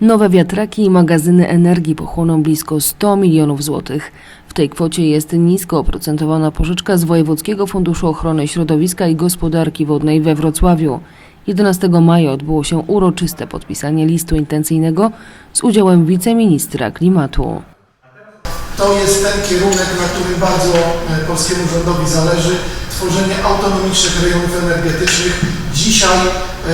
Nowe wiatraki i magazyny energii pochłoną blisko 100 milionów złotych. W tej kwocie jest nisko oprocentowana pożyczka z Wojewódzkiego Funduszu Ochrony Środowiska i Gospodarki Wodnej we Wrocławiu. 11 maja odbyło się uroczyste podpisanie listu intencyjnego z udziałem wiceministra klimatu. To jest ten kierunek, na którym bardzo e, polskiemu rządowi zależy. Tworzenie autonomicznych rejonów energetycznych. Dzisiaj e,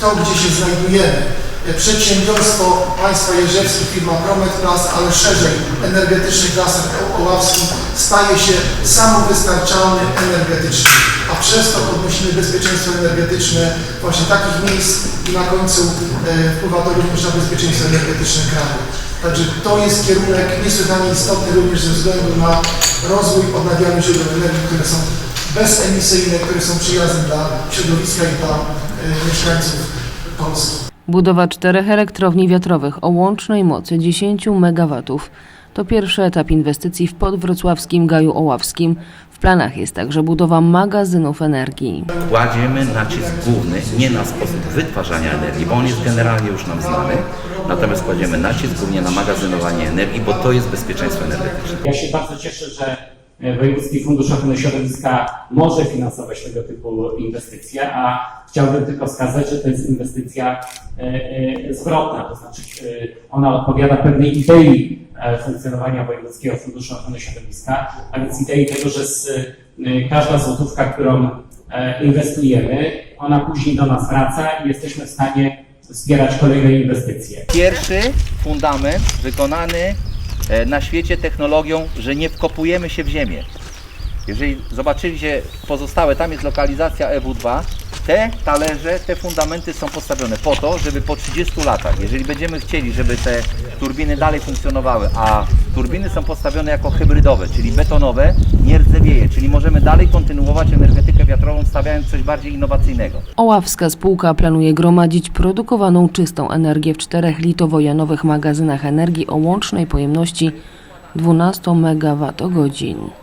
to, gdzie się znajdujemy, przedsiębiorstwo państwa Jerzewskich, firma Promet Plus, ale szerzej energetyczny Lasek Oławski staje się samowystarczalny energetycznie, a przez to podnosimy bezpieczeństwo energetyczne właśnie takich miejsc i na końcu e, wpływa to również na bezpieczeństwo energetyczne kraju. Także to jest kierunek niesłychanie istotny również ze względu na rozwój odnawialnych źródeł energii, które są bezemisyjne, które są przyjazne dla środowiska i dla e, mieszkańców Polski. Budowa czterech elektrowni wiatrowych o łącznej mocy 10 MW to pierwszy etap inwestycji w podwrocławskim Gaju Oławskim. W planach jest także budowa magazynów energii. kładziemy nacisk główny nie na sposób wytwarzania energii, bo on jest generalnie już nam znany, natomiast kładziemy nacisk głównie na magazynowanie energii, bo to jest bezpieczeństwo energetyczne. Ja się bardzo cieszę, że Wojewódzki Fundusz Ochrony Środowiska może finansować tego typu inwestycje, a chciałbym tylko wskazać, że to jest inwestycja e, e, zwrotna, to znaczy e, ona odpowiada pewnej idei e, funkcjonowania Wojewódzkiego Funduszu Ochrony Środowiska, a więc idei tego, że z, e, każda złotówka, którą e, inwestujemy, ona później do nas wraca i jesteśmy w stanie wspierać kolejne inwestycje. Pierwszy fundament wykonany e, na świecie technologią, że nie wkopujemy się w ziemię. Jeżeli zobaczycie pozostałe, tam jest lokalizacja EW2, te talerze, te fundamenty są postawione po to, żeby po 30 latach, jeżeli będziemy chcieli, żeby te turbiny dalej funkcjonowały, a turbiny są postawione jako hybrydowe, czyli betonowe, nie rdzewieje, czyli możemy dalej kontynuować energetykę wiatrową, stawiając coś bardziej innowacyjnego. Oławska spółka planuje gromadzić produkowaną czystą energię w czterech litowo-janowych magazynach energii o łącznej pojemności 12 MWh.